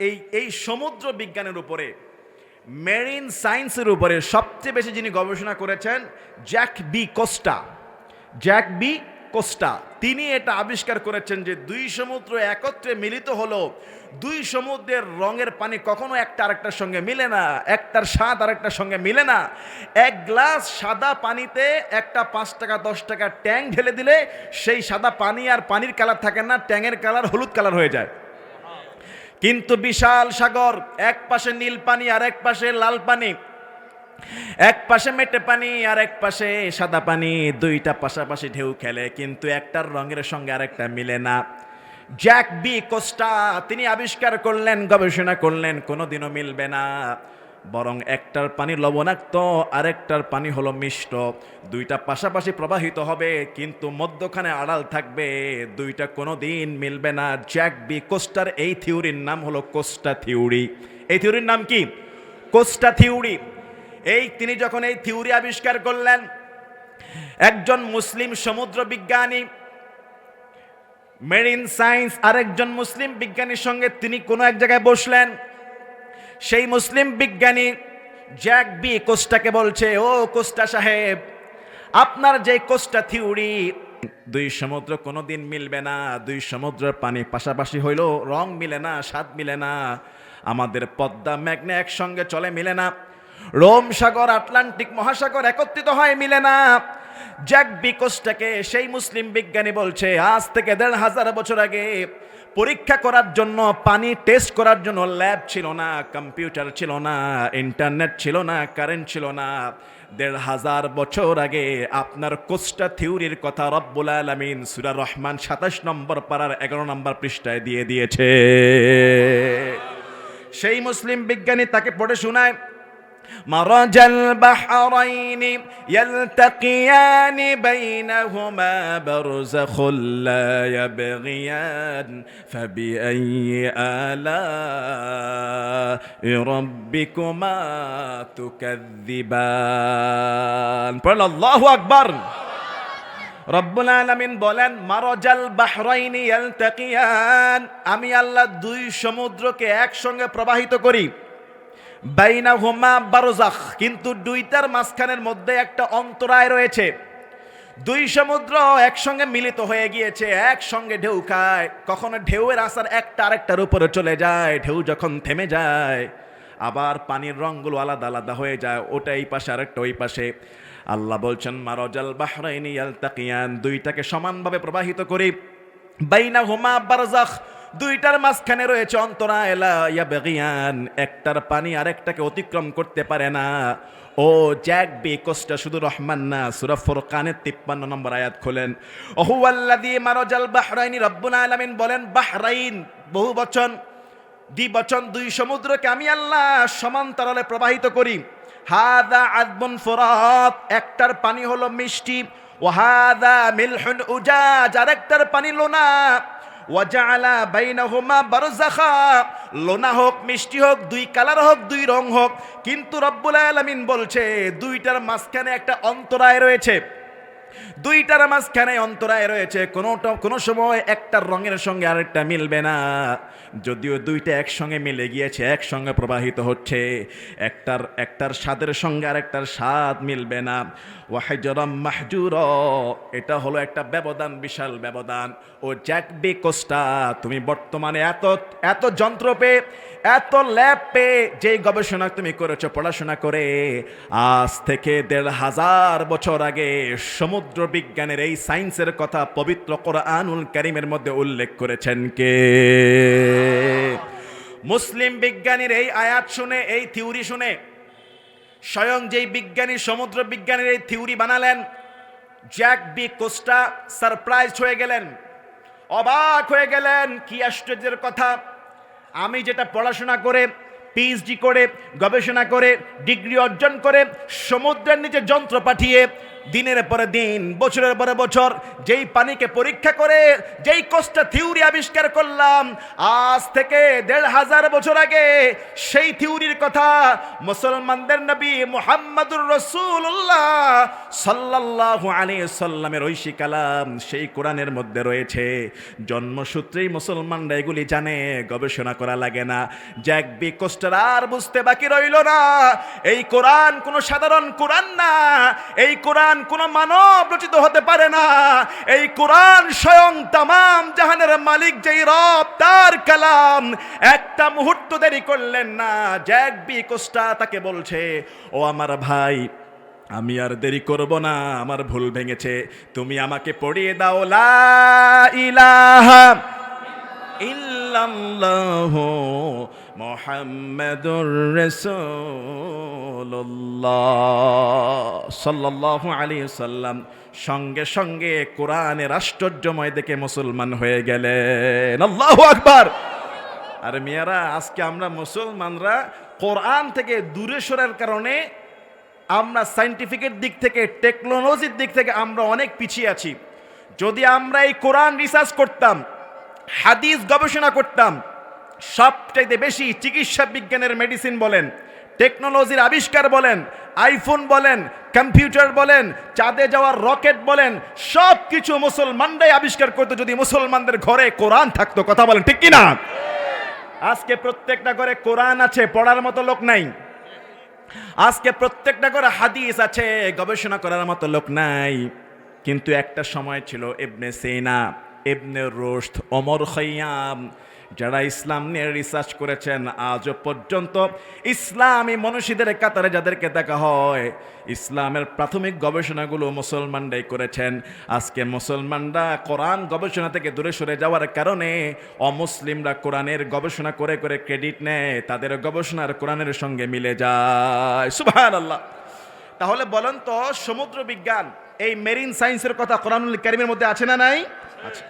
এই এই সমুদ্র বিজ্ঞানের উপরে মেরিন সায়েন্সের উপরে সবচেয়ে বেশি যিনি গবেষণা করেছেন Jack B Costa Jack B Costa তিনি এটা আবিষ্কার করেছেন যে দুই সমুদ্র একত্রে মিলিত হলো, দুই সমুদ্রের রঙের পানি কখনো একটা আরেকটার সঙ্গে মিলে না, একটার স্বাদ আরেকটার সঙ্গে মিলে না। এক গ্লাস সাদা পানিতে একটা পাঁচ টাকা, দশ টাকা ট্যাং ঢেলে দিলে সেই সাদা পানি আর পানির কালার থাকে না, ট্যাঙের কালার হলুদ কালার হয়ে যায়। কিন্তু বিশাল সাগর, এক পাশে নীল পানি আর এক পাশে লাল পানি। এক পাশে মেটে পানি আর এক পাশে সাদা পানি, দুইটা পাশাপাশি ঢেউ খেলে, কিন্তু একটার রঙের সঙ্গে আরেকটা মিলে না। জ্যাক বি কোস্টা, তিনি আবিষ্কার করলেন, গবেষণা করলেন, কোনোদিনও মিলবে না। বরং একটার পানি লবণাক্ত, আরেকটার পানি হলো মিষ্ট। দুইটা পাশাপাশি প্রবাহিত হবে, কিন্তু মধ্যখানে আড়াল থাকবে। দুইটা কোনো দিন মিলবে না। জ্যাক বি কোস্টার, এই থিওরির নাম হলো কোস্টা থিওরি। এই থিওরির নাম কি? Costa theory. এই তিনি যখন এই থিওরি আবিষ্কার করলেন, একজন মুসলিম সমুদ্র বিজ্ঞানী, মেরিন সায়েন্স, আরেকজন মুসলিম বিজ্ঞানীর সঙ্গে তিনি কোনো এক জায়গায় বসলেন। সেই মুসলিম বিজ্ঞানী জ্যাক বি কোস্টাকে বলছে, ও কোস্টা সাহেব, আপনার যে কোস্টা থিওরি, দুই সমুদ্র কোনোদিন মিলবে না, দুই সমুদ্রের পানি পাশাপাশি হইলেও রং মিলে না, স্বাদ মিলে না, আমাদের পদ্মা, মেঘনা একসঙ্গে চলে মিলে না, রোম সাগর, আটলান্টিক মহাসাগর একত্রিত হয় মিলে না। জ্যাক বিকোস্টাকে সেই মুসলিম বিজ্ঞানী বলছে, আজ থেকে দেড় হাজার বছর আগে পরীক্ষা করার জন্য, পানি টেস্ট করার জন্য ল্যাব ছিল না কম্পিউটার ছিল না ইন্টারনেট ছিল না কারেন্ট ছিল না। দেড় হাজার বছর আগে আপনার কোস্টা থিওরির কথা রব্বুল আলমিন সুরা রহমান সাতাশ নম্বর পাড়ার এগারো নম্বর পৃষ্ঠায় দিয়ে দিয়েছে। সেই মুসলিম বিজ্ঞানী তাকে পড়ে শোনায় مرج البحرين يلتقيان بينهما برزخ لا يبغيان فبأي آلاء ربكما تكذبان قال الله أكبر রব্বুল আলামিন বলেন মারজাল বাহরাইনি ইয়ালতাকিয়ান আমি আল্লাহ দুই সমুদ্রকে একসঙ্গে প্রবাহিত করি বাইনা হোমা বারোজাখ, কিন্তু দুইটার মাঝখানের মধ্যে একটা অন্তরায় রয়েছে। দুই সমুদ্র একসঙ্গে মিলিত হয়ে গিয়েছে, একসঙ্গে ঢেউ খায়। কখনো ঢেউয়ের আসার একটা আরেকটার উপরে চলে যায়, ঢেউ যখন থেমে যায়, আবার পানির রঙগুলো আলাদা আলাদা হয়ে যায় ওটা এই পাশে আরেকটা ওই পাশে। আল্লাহ বলছেন, মারজাল বাহরাইনি তাকিয়ান দুইটাকে সমানভাবে প্রবাহিত করি। বাইনা হোমা বারজাখ দুইটার মাঝখানে রয়েছে অন্তরা এলা ইয়া বেগিয়ান। একটার পানি আরেকটাকে অতিক্রম করতে পারে না। ও জ্যাক বি কোস্টা শুধু রহমান না, সুরা ফুরকানের তিপ্পান্ন নম্বর আয়াত খোলেন। ওহু আল্লা ওহুয়াল্লাদি মারজাল বাহরাইনি রব্বুল আলামিন বলেন, বাহরাইন, বহু বচন দ্বিবচন দুই সমুদ্রকে আমি আল্লাহ সমান্তরালে প্রবাহিত করি। হাদা আদবুন ফুরাত, একটার পানি হলো মিষ্টি। ও হাদা মিলহুন উজাজ, আরেকটার পানি লোনা। ওয়াজালা বাইনাহুমা বারজাখা লোনা হোক, মিষ্টি হোক, দুই কালার হোক, দুই রং হোক, কিন্তু রব্বুল আলামিন বলছে, দুইটার মাঝখানে একটা অন্তরায় রয়েছে। দুইটার মাঝখানে অন্তরায় রয়েছে কোনোটা কোনো সময় একটার রঙের সঙ্গে আরেকটা মিলবে না। যদিও দুইটা একসঙ্গে মিলে গিয়েছে, একসঙ্গে প্রবাহিত হচ্ছে, একটার একটার স্বাদের সঙ্গে আরেকটার স্বাদ মিলবে না। ওয়াহিজরম মাহজুর, এটা হলো একটা ব্যবধান, বিশাল ব্যবধান। ও জ্যাকবি কোস্টা, তুমি বর্তমানে এত এত যন্ত্র পেয়ে, এত ল্যাব পেয়ে যেই গবেষণা তুমি করেছ, পড়াশোনা করে, আজ থেকে দেড় হাজার বছর আগে সমুদ্র বিজ্ঞানের এই সায়েন্সের কথা পবিত্র কোরআনুল কারিমের মধ্যে উল্লেখ করেছেন কে? মুসলিম বিজ্ঞানীর এই আয়াত শুনে, এই থিওরি শুনে, স্বয়ং যেই বিজ্ঞানী সমুদ্র বিজ্ঞানের এই থিওরি বানালেন, জ্যাক বি কোস্টা সারপ্রাইজ হয়ে গেলেন, অবাক হয়ে গেলেন, কি আশ্চর্যের কথা। আমি যেটা পড়াশোনা করে পিএইচডি করে, গবেষণা করে, ডিগ্রি অর্জন করে, সমুদ্রের নিচে যন্ত্র পাঠিয়ে দিনের পরে দিন, বছরের পরে বছর, যেই পানিকে পরীক্ষা করে, যেই কোস্টা থিওরি আবিষ্কার করলাম, আজ থেকে দেড় হাজার বছর আগে সেই থিওরির কথা মুসলমানদের নবী মুহাম্মাদুর রসুল্লাহ সাল্লাল্লাহু আলাইহি সাল্লামের ঐশী কালাম সেই কোরআনের মধ্যে রয়েছে। জন্মসূত্রেই মুসলমানরা এগুলি জানে, গবেষণা করা লাগে না। জ্যাক বি কোস্টার আর বুঝতে বাকি রইল না। এই কোরআন কোনো সাধারণ কোরআন না। এই কোরআন কোনো মানব রচিত হতে পারে না। এই কোরআন স্বয়ং তামাম জাহানের মালিক, যেই রব তার কালাম। একটা মুহূর্ত দেরি করলেন না, জ্যাক বি কোস্টা তাকে বলছে, ও আমার ভাই, আমি আর দেরি করব না, আমার ভুল ভেঙেছে, তুমি আমাকে পড়িয়ে দাও, লা ইলাহা ইল্লাল্লাহু মুহাম্মাদুর সাল্লাল্লাহু আলাইহি সাল্লাম সঙ্গে সঙ্গে কোরআনের আশ্চর্যময় দেখে মুসলমান হয়ে গেলেন। আল্লাহু আকবার! আর মেয়েরা, আজকে আমরা মুসলমানরা কোরআন থেকে দূরে সরার কারণে আমরা সাইন্টিফিকের দিক থেকে, টেকনোলজির দিক থেকে আমরা অনেক পিছিয়ে আছি। যদি আমরা এই কোরআন রিসার্চ করতাম, হাদিস গবেষণা করতাম সবচাইতে বেশি চিকিৎসা বিজ্ঞানের মেডিসিন বলেন টেকনোলজির আবিষ্কার বলেন আইফোন বলেন কম্পিউটার বলেন, চাঁদে যাওয়ার রকেট বলেন সব কিছু মুসলমানরাই আবিষ্কার করতো যদি মুসলমানদের ঘরে কোরআন থাকতো। কথা বলেন ঠিক কিনা? আজকে প্রত্যেকটা ঘরে কোরআন আছে, পড়ার মতো লোক নাই। আজকে প্রত্যেকটা করে হাদিস আছে, গবেষণা করার মতো লোক নাই। কিন্তু একটা সময় ছিল এবনে সেনা এবনে রোস্ত অমর খৈয়াম যারা ইসলাম নিয়ে রিসার্চ করেছেন, আজও পর্যন্ত ইসলামী মনীষীদের কাতারে যাদেরকে দেখা হয়, ইসলামের প্রাথমিক গবেষণাগুলো মুসলমানরাই করেছেন। আজকে মুসলমানরা কোরআন গবেষণা থেকে দূরে সরে যাওয়ার কারণে অমুসলিমরা কোরআনের গবেষণা করে করে ক্রেডিট নেয়, তাদের গবেষণার কোরআনের সঙ্গে মিলে যায়। সুবহান আল্লাহ তাহলে বলেন তো, সমুদ্র বিজ্ঞান, এই মেরিন সায়েন্সের কথা কোরআনুল কারিমের মধ্যে আছে না নাই? আছে।